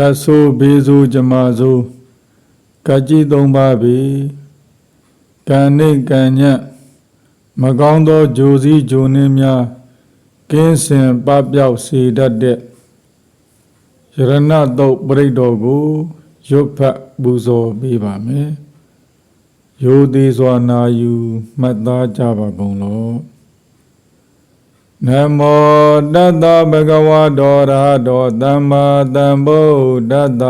ကတ်ဆိုးဘေးဆိုးကြမာဆိုးကတ်ကြီးသုံးပါပြီကံနှိတ်ကံညက်မကောင်းသောဂျိုစည်းဂျိုနှင်းများကင်းစင်ပပျောက်စေတတ်တဲ့ယရဏတုတ်ပရိတ်တော်ကိုရွတ်ဖတ်ပူဇော်ပေးပါမယ်ယောသေးစွာနာယူမှတ်သားကြပါကုန်လော နမောတတ္တဗဂဝတောရဟတောသမ္မာသမ္ဗုဒ္ဓတ္တ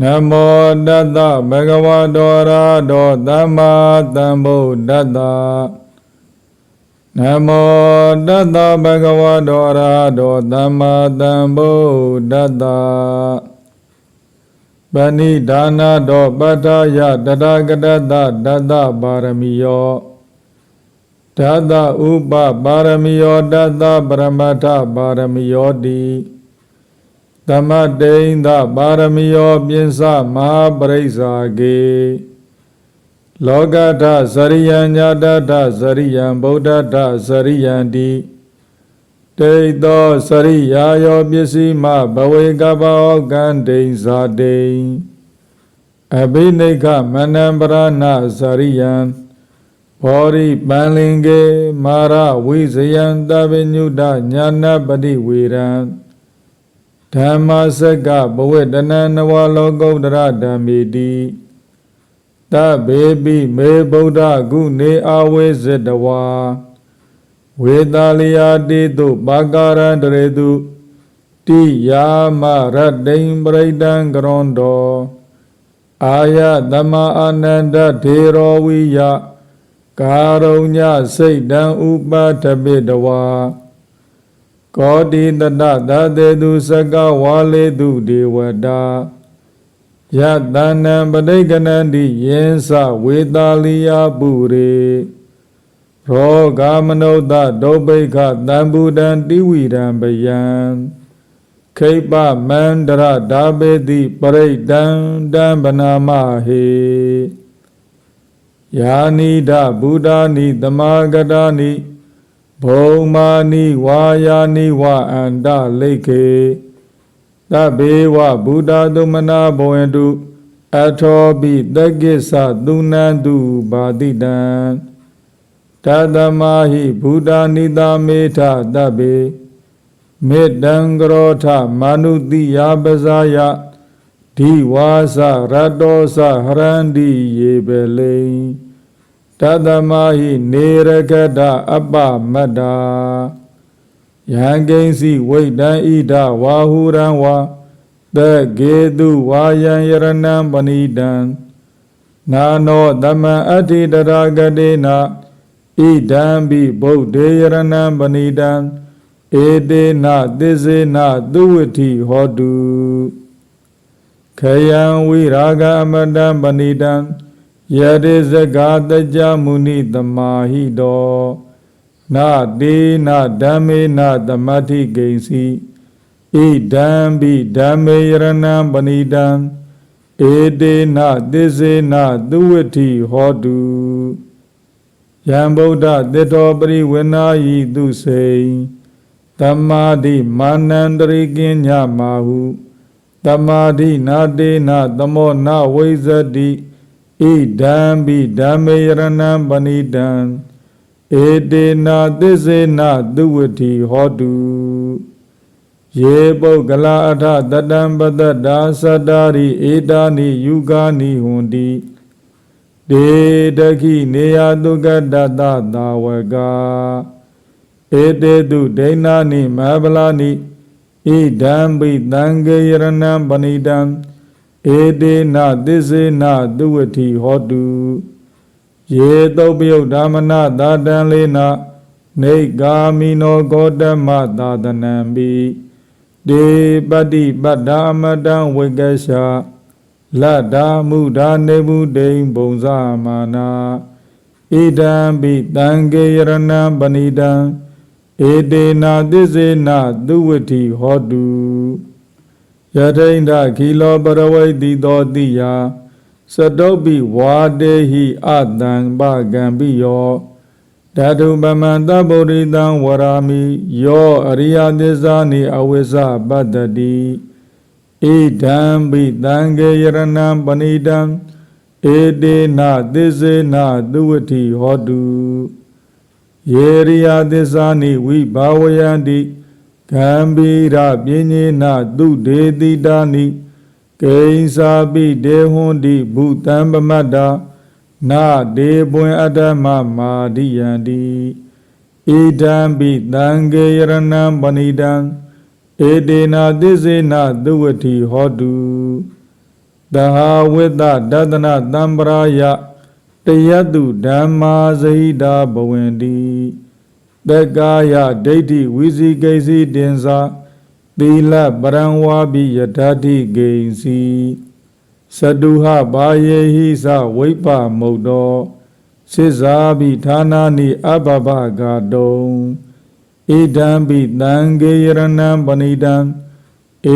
နမောတတ္တဗဂဝတောရဟတောသမ္မာသမ္ဗုဒ္ဓတ္တနမောတတ္တဗဂဝတောရဟတောသမ္မာသမ္ဗုဒ္ဓတ္တပဏိဒါနာတောပတ္ထယတတကတတတတ္တပါရမီယော ဓာတဥပပါရမီယောဓာတပရမတ္ထပါရမီယောတိသမတိန်သပါရမီယောပြင်းစမဟာပရိစ္ဆာကေလောကထဇရိယံညာတထဇရိယံဗုဒ္ဓထဇရိယံတိတေသောစရိယာယောပစ္စည်းမဘဝေကဘောကံဒိဉ္ဇာတိအဘိနိခမနံပရဏဇရိယံ ဘောရိပန်လင်ကေမာရဝိဇယံတဗိညုတညာနပတိဝေရံဓမ္မစကဘဝေတနနဝလောကုတ္တရဓမ္မေတိတဘေပိမေဗုဒ္ဓဂုနေအဝေဇတဝါဝေတာလျာတိတုပါကာရံတရေတုတိယာမရတ္တိံပရိဒံကရွန်တောအာယသမအာနန္ဒဒေရောဝိယ ကာရုညစိတ်တံဥပထပိတဝါကောတိတတသတေသူစကဝါလေတုဒေဝတာယတနံပဋိကနန္တိယေသဝေတာလီယာပုရေရောဂမနုဿဒုပိခတံဘူတံတိဝိရံပယံခိပမန္တရဒါပေတိပရိဒံတံဗနာမဟေ ယာနိဒဗုဒ္ဓာနိတမဂတာနိဘုံမာနိဝါယာနိဝအန္တလိခေသဗ္ဗေဝဗုဒ္ဓသုမနာဘောယတုအထောပိတက္ကိသသုနန္တုဘာတိတံတတမဟိဗုဒ္ဓနိတာမေထတဗ္ဗေမေတ္တံကရောထမာနုတိယပဇာယဒီဝါစရတောစဟရန္တိယေပလိ တတမဟိနေရကတအပမတ္တာယံကိဉ္စီဝိတံဣဒဝါဟုရံဝါသကေတုဝါယံယရဏံပဏိတံနာနောသမံအဋ္ဌိတရာဂတိနာဣဒံဘိဗုဒ္ဓေယရဏံပဏိတံဧတေနသစ္စေနသုဝတိဟောတုခယံဝိရာဂအမတံပဏိတံ ယတိဇဂာတကြမုနိတမာဟိတောနာတေနဓမ္မေနသမတိဂိဉ္စီဣဒံဘိဓမ္မေယရဏံပဏိတံဧတေနသစ္စေနသုဝတိဟောတုယံဗုဒ္ဓတေတောပရိဝေနာယိတုစေတမ္မာတိမာနန္တရိကင်းညမာဟုတမ္မာတိနာတေနသမောနဝိဇတိ ဣဒံဘိဓမ္မေယရဏံပဏိတံဧတေနာသစ္စေနသုဝတိဟောတုယေပုဂ္ဂလာအထတတံပတ္တာသတ္တာရိဧတာနိယုဂာနိဟွန်တိဒေတခိနေယတုကတတသာဝကဧတေတုဒိဏာနိမဟာဗလာနိဣဒံပိတံကေယရဏံပဏိတံ ဧတေနသစ္စေနသုဝတိဟောတုယေတုပယုတ်ဓမ္မနာသာတံလေနနေဂာမိနောဂောတမသာသနံပိဒေပတိပတ္တာမတံဝိကရှာလတ္တာမုဒာနေမှုဒိံဘုံဇာမာနာဣဒံပိတံကေယရဏံပဏိတံဧတေနာသစ္စေနသုဝတိဟောတု ယထိန္ဒခိလောပရဝိတိသောတိယစတုပ္ပိဝါတေဟိအတံပကံပိယောဓာတုပမံတဗုဒ္ဓိတံဝရာမိယောအရိယသစ္စာနိအဝိဇ္ဇပတ္တတိဣဒံပိတံကေယရဏံပဏိတံဧတေနသစ္စေနသုဝတိဟောတုယေရိယသစ္စာနိဝိဘာဝယန္တိ ကံဗီရပြင်းညေနသုဒေတိတာနိကိဉ္စာပိဒေဟွန်တိဘုတံပမတ္တာနာဒေပွင်အတ္တမမာဒိယန္တိဣဒံပိတံကေယရဏံပဏိတံဧတေနာသစ္စေနသုဝတိဟောတုတဟာဝိတ္တဒတနာတံပရာယတယတုဓမ္မာဇဟိတာဘဝင်တိ တက္ကာယဒိဋ္ဌိဝိဇိကိစီတင်္စာသီလပရံဝါပိယတတိဂိဉ္စီသတုဟဘာယေဟိသဝိပ္ပမုတ်တောစိဇာပိဌာနာနိအဘဘဂါတုံဣဒံပိတံကေယရဏံပဏိတံ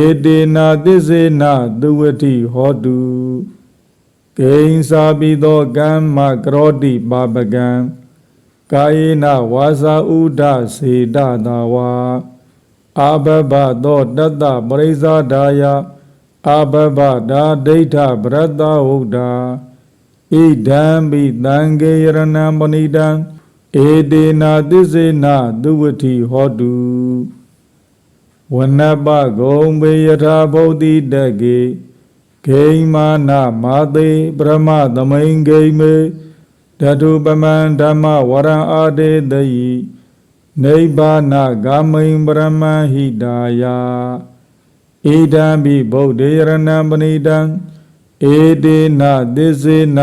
ဧတေနာသစ္စေနသုဝတိဟောတုကိဉ္စာပိသောကမ္မကရောတိပါပကံ ကာယေနဝါစာဥဒစေတသာဝါအာဘဘသောတတ္တပရိစ္ဆာဒါယအာဘဘဒါဒိဋ္ဌပရတ္တဝုဒ္ဓဣဒံပိတံကေယရဏံပဏိတံဧတေနာသစ္စေနသုဝတိဟောတုဝနပဂုံဘေယထာဗုဒ္ဓိတကေဂိမာနမာသေပရမသမိန်ဂိမေ ဓတုပမံဓမ္မဝရံအာတေတယိနိဗ္ဗာနဂာမိန်ပရမံဟိတာယဣဒံပိဗုဒ္ဓေရဏံပဏိတံဧတေနသစ္စေန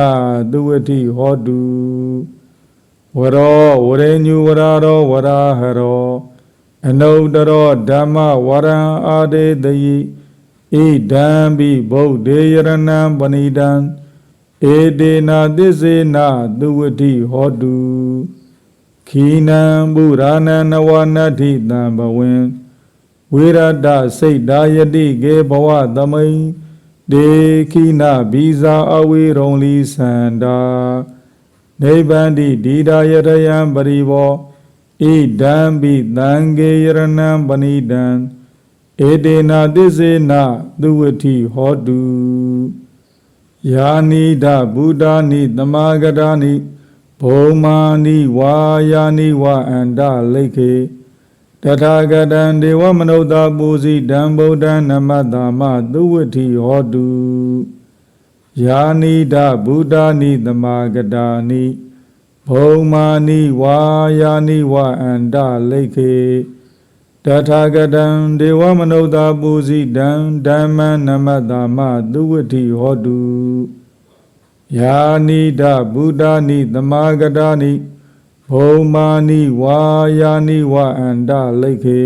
သုဝတိဟောတုဝရောဝရေညုဝရရောဝရဟရောအနုတ္တရောဓမ္မဝရံအာတေတယိဣဒံပိဗုဒ္ဓေရဏံပဏိတံ ဧတေနာသစ္စေနသုဝတိဟောတုခိနံပုရာဏနဝနတ္ထိတံဘဝင်ဝိရတစိတ်ဒါယတိကေဘဝသမိန်ဒေခိနဘီဇာအဝေရုံလီသန္တာနိဗ္ဗန္တိဒီဒာယတယံပရိဘောဣဒံပိတံကေယရဏံပဏိတံဧတေနာသစ္စေနသုဝတိဟောတု ယာနိဒဗုဒ္ဓာနိတမဂဒာနိဘုံမာနိဝါယာနိဝအန္တလိခေတထာဂတံဒေဝမနုဿာပူဇိတံဗုဒ္ဓံနမတ္တမသုဝတိဟောတုယာနိဒဗုဒ္ဓာနိတမဂဒာနိဘုံမာနိဝါယာနိဝအန္တလိခေ တထာဂတံဒေဝမနုဿာပူဇိတံဓမ္မနမတ္တမသုဝတိဟောတုယာနိဒဗုဒ္ဓာနိသမာဂတာနိဘုံမာနိဝါယာနိဝအန္တလိခေ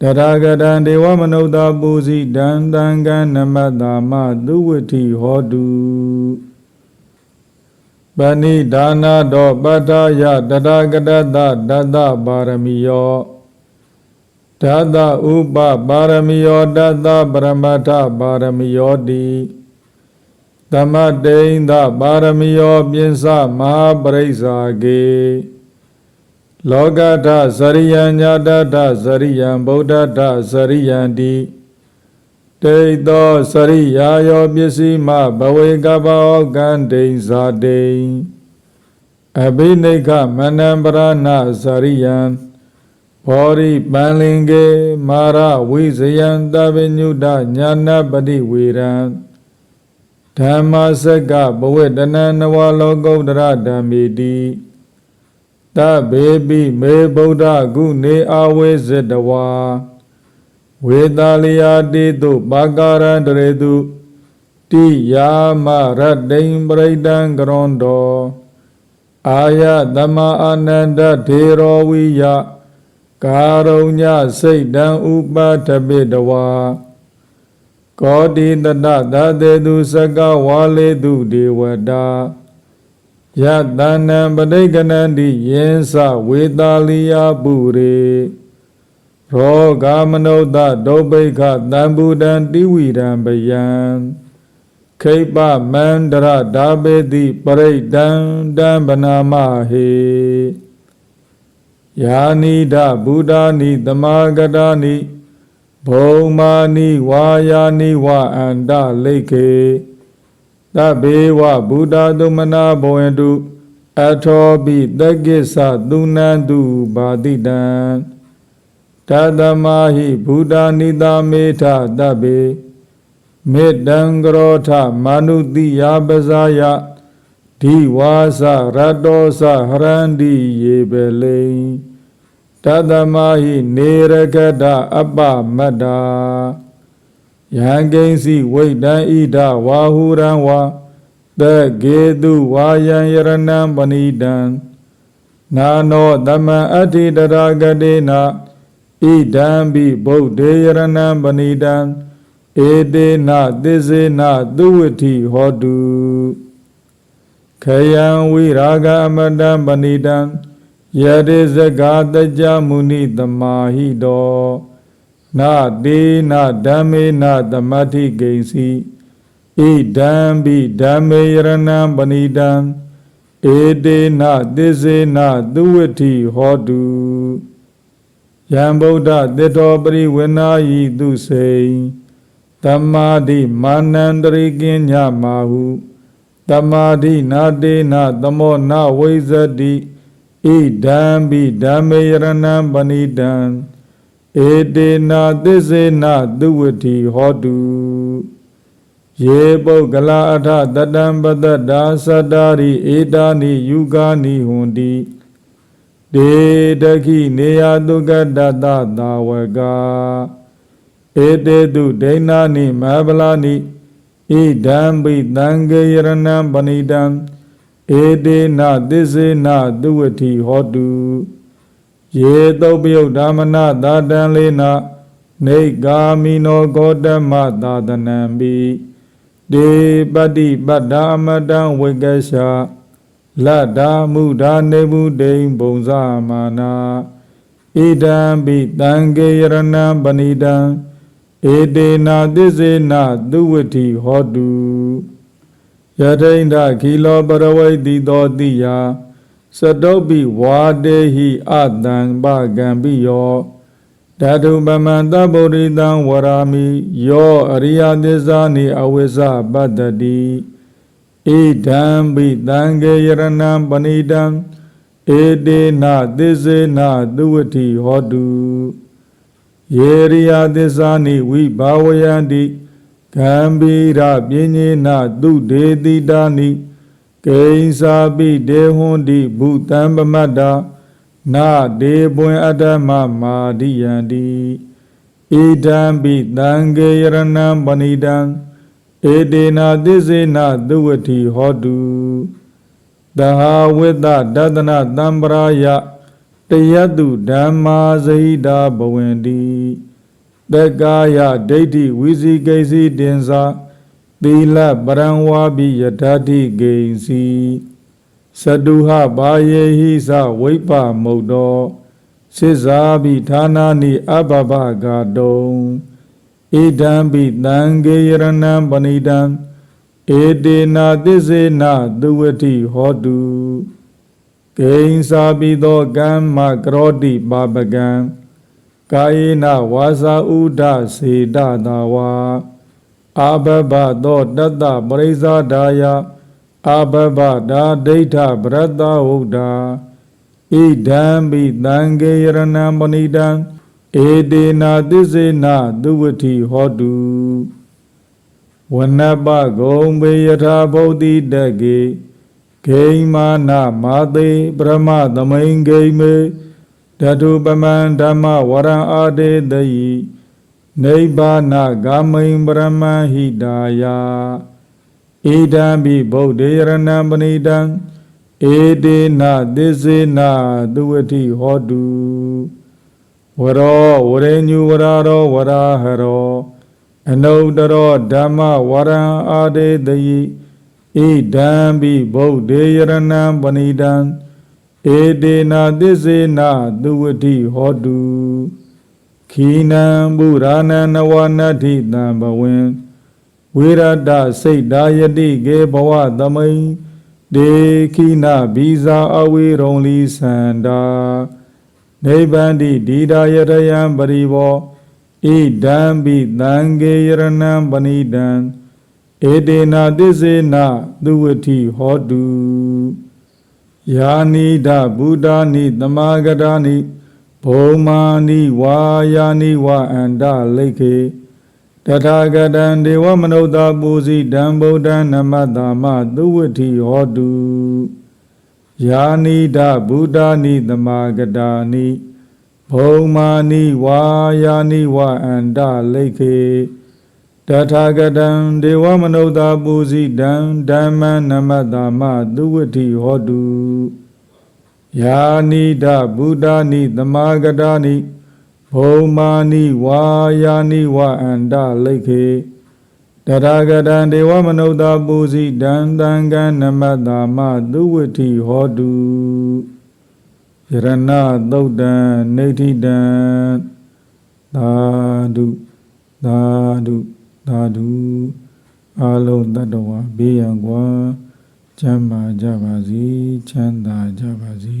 တထာဂတံဒေဝမနုဿာပူဇိတံတံကံနမတ္တမသုဝတိဟောတုပဏိဒါနာတောပတ္ထာယတထာဂတတဒတ္တပါရမီယော ဓာတဥပပါရမီယောဓာတပရမတ္ထပါရမီယောတိသမတိန်သပါရမီယောပြင်းစမဟာပရိစ္ဆာကေလောကထဇရိယံညာတထဇရိယံဗုဒ္ဓထဇရိယံတိတေသောစရိယာယောပစ္စည်းမဘဝေကပောကံဒိဉ္ဇာတိအဘိနိကမနံပရဏဇရိယံ ဘောရိပန်လင်ကေမာရဝိဇယံတဗိညုတညာနာပတိဝေရံဓမ္မစကဘဝတနနဝလောကုတ္တရဓမ္မေတိတဘေပိမေဗုဒ္ဓကုနေအဝေဇတဝါဝေတာလျာတိတုပါကာရံတရေတုတိယာမရတ္တိံပရိဒံကရွန်တောအာယသမအာနန္ဒဒေရောဝိယ ကာရုညစိတ်တံဥပတပိတဝါကောတိတတသတေသူစကဝါလေသူဒေဝတာယတနံပဋိကနန္တိယေသဝေတာလိယပုရေရောဂမနုဿဒုပိခတံဘူတံတိဝိရံပယံခိပမန္တရဒါပေတိပရိဒံတံဗနာမဟေ ယာနိဒဗုဒ္ဓာနိသမာဂတာနိဘုံမာနိဝါယာနိဝအန္တလိတ်ခေသဗ္ဗေဝဗုဒ္ဓသုမနာဘောယတုအထောပိတက္ကိသသုနန္တုဘာတိတံတတမဟိဗုဒ္ဓနိတာမေထသဗ္ဗေမေတ္တံကရောထမာနုတိယပဇာယ ဒီဝါစရတောစဟရန္တိယေပလိတတမဟိနေရကတအပ္ပမတ္တာယံကိဉ္စီဝိတံဣဒဝါဟုရံဝါသဂေတုဝါယံယရဏံပဏိတံနာနောသမံအဋ္ဌိတရာဂတေနဣဒံဘိဗုဒ္ဓေယရဏံပဏိတံဧတေနသစ္စေနသုဝတိဟောတု ခယံဝိရာဂအမတံပဏိတံယတိဇဂာတကြမုနိတမာဟိတောနာတေနဓမ္မေနသမတ္ထိဂိဉ္စီဣဒံဘိဓမ္မေယရဏံပဏိတံဧတေနသစ္စေနသုဝတိဟောတုယံဗုဒ္ဓသစ္တောပရိဝေနာယိသူစိံတမ္မာတိမာနန္တရိကင်းညမာဟု တမ္မာတိနာတေနသမောနဝိဇ္ဇတိဣဒံဘိဓမ္မေယရဏံပဏိတံဧတေနသစ္စေနသုဝတိဟောတုယေပုဂ္ဂလာအထတတံပတ္တဒါသတ္တာရိဧတာနိယုဂာနိဟွန်တိဒေတခိနေယတုကတတသာဝကဧတေတုဒိဏနိမဟာဗလာနိ ဣဒံဘိတံကေယရဏံပဏိတံဧတေနသစ္စေနသုဝတိဟောတုယေတုပယုတ်ဓမ္မနသာတံလေးနာနေဂာမိနောဂောတမသာသနံမိဒေပတိပတ္တာအမတံဝိကရှာလတ္တာမုဒာနေမှုဒိံဘုံဇာမာနာဣဒံပိတံကေယရဏံပဏိတံ ဧတေနာသစ္စေနသုဝတိဟောတုယထိန္ဒခီလောပရဝိတိသောတိယစတုပိဝါတေဟိအတံပကံပိယောဓာတုပမံတဗုဒိတံဝရာမိယောအရိယသစ္စာနိအဝိဇ္ဇပတ္တတိဣဒံပိတံကေယရဏံပဏိတံဧတေနသစ္စေနသုဝတိဟောတု ယေရိယသစ္စာနိဝိဘာဝယန္တိကံဗီရပြင်းညေနသုဒေတိတာနိကိဉ္စာပိဒေဟွန်တိဘုတံပမတ္တာနာဒေပွင်အတ္တမမာဒိယန္တိဣဒံပိတံကေယရဏံပဏိတံဧတေနာသစ္စေနသုဝတိဟောတုသဟာဝိတ္တဒသနတံပရာယ တယတုဓမ္မာဇဟိတာဘဝင်တိတက္ကာယဒိဋ္ဌိဝိစီကိစီတင်္စာသီလပရံဝါပိယထာတိဂိဉ္စီသတုဟဘာယေဟိသဝိပ္ပမုတ်တောစိဇာပိဌာနာနိအဘဘဂါတုံဣဒံပိတံကေယရဏံပဏိတံဧတေနာသစ္စေနသုဝတိဟောတု ကိဉ္စာပိသောကမ္မကရောတိပါပကံကာယေနဝါစာဥဒစေတသာဝါအာဘဘသောတတ္တပရိစ္ဆာဒာယအာဘဘဒါဒိဋ္ဌပရတ္တဝုဒ္ဓဣဒံပိတံကေယရဏံပဏိတံဧတေနာသစ္စေနသုဝတိဟောတုဝနပဂုံဘေယထာဗုဒ္ဓိတကေ ဂိမာနမာသေပရမသမိန်ဂိမေဓတုပမံဓမ္မဝရံအာတေတယိနိဗ္ဗာနဂမိန်ပရမံဟိတာယဣဒံပိဗုဒ္ဓေရဏံပဏိတံဧတေနသစ္စေနသုဝတိဟောတုဝရောဝရေညုဝရရောဝရဟရောအနုတရောဓမ္မဝရံအာတေတယိ ဣဒံပိဗုဒ္ဓေယရဏံပဏိတံဧတေနာသစ္စေနာသုဝတိဟောတုခီနံပုရာဏနဝနတ္ထိတံဘဝင်ဝိရတစိတ်ဒါယတိကေဘဝသမိန်ဒေခိနဘီဇာအဝေရုံလီသန္တာနိဗ္ဗန္တိဒီဒာယရယံပရိဘောဣဒံပိသံဃေယရဏံပဏိတံ ဧတေနာသစ္စေနသူဝတိဟောတုယာနိဒဗုဒ္ဓာနိသမာဂတာနိဘုံမာနိဝါယာနိဝအန္တလိက္ခေတထာဂတံဒေဝမနုဿာပူဇိတံဗုဒ္ဓံနမတ္တာမသူဝတိဟောတုယာနိဒဗုဒ္ဓာနိသမာဂတာနိဘုံမာနိဝါယာနိဝအန္တလိက္ခေ တထာဂတံဒေဝမနုဿာပူဇိတံဓမ္မံနမတ္တာမသူဝတိဟောတုယာနိဒဗုဒ္ဓာနိသမာဂတာနိဘုံမာနိဝါယာနိဝအန္တလိက္ခေတထာဂတံဒေဝမနုဿာပူဇိတံတံကံနမတ္တာမသူဝတိဟောတုယရဏသုတ်တံနေဋ္ဌိတံသာဓုသာဓု သာဓုအာလုံးတတ္တဝါဘေးရန်ကွာချမ်းသာကြပါစေချမ်းသာကြပါစေ